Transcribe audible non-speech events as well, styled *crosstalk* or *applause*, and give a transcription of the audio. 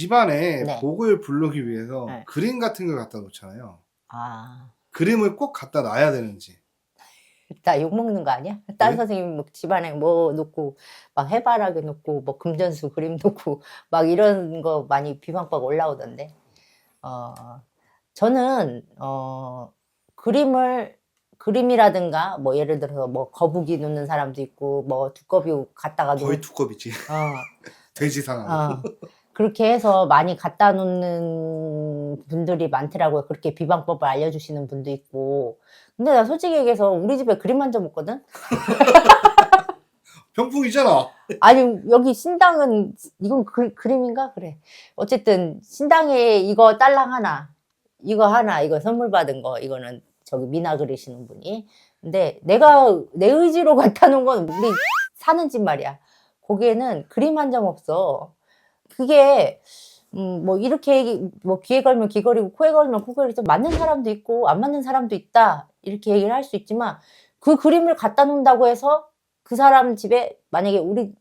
집안에 네. 복을 부르기 위해서 네. 그림 같은 걸 갖다 놓잖아요. 아, 그림을 꼭 갖다 놔야 되는지. 나 욕먹는 거 아니야? 딴 네? 선생님 뭐 집안에 뭐 놓고, 막 해바라기 놓고, 뭐 금전수 그림 놓고, *laughs* 막 이런 거 많이 비방박 올라오던데. 어, 저는, 어, 그림을, 그림이라든가, 뭐 예를 들어서 뭐 거북이 놓는 사람도 있고, 뭐 두꺼비 갖다가 놓 거의 두꺼비지. 어, *laughs* 돼지상하고. 어. 그렇게 해서 많이 갖다 놓는 분들이 많더라고요. 그렇게 비방법을 알려주시는 분도 있고. 근데 나 솔직히 얘기해서 우리 집에 그림 한점 없거든? 병풍이잖아. 아니, 여기 신당은, 이건 그, 그림인가? 그래. 어쨌든, 신당에 이거 딸랑 하나, 이거 하나, 이거 선물 받은 거, 이거는 저기 미나 그리시는 분이. 근데 내가, 내 의지로 *laughs* 갖다 놓은 건 우리 사는 집 말이야. 거기에는 그림 한 점 없어. 그게, 음, 뭐, 이렇게, 뭐, 귀에 걸면 귀 걸이고, 코에 걸면 코 걸이고, 맞는 사람도 있고, 안 맞는 사람도 있다. 이렇게 얘기를 할 수 있지만, 그 그림을 갖다 놓는다고 해서 그 사람 집에 만약에 우리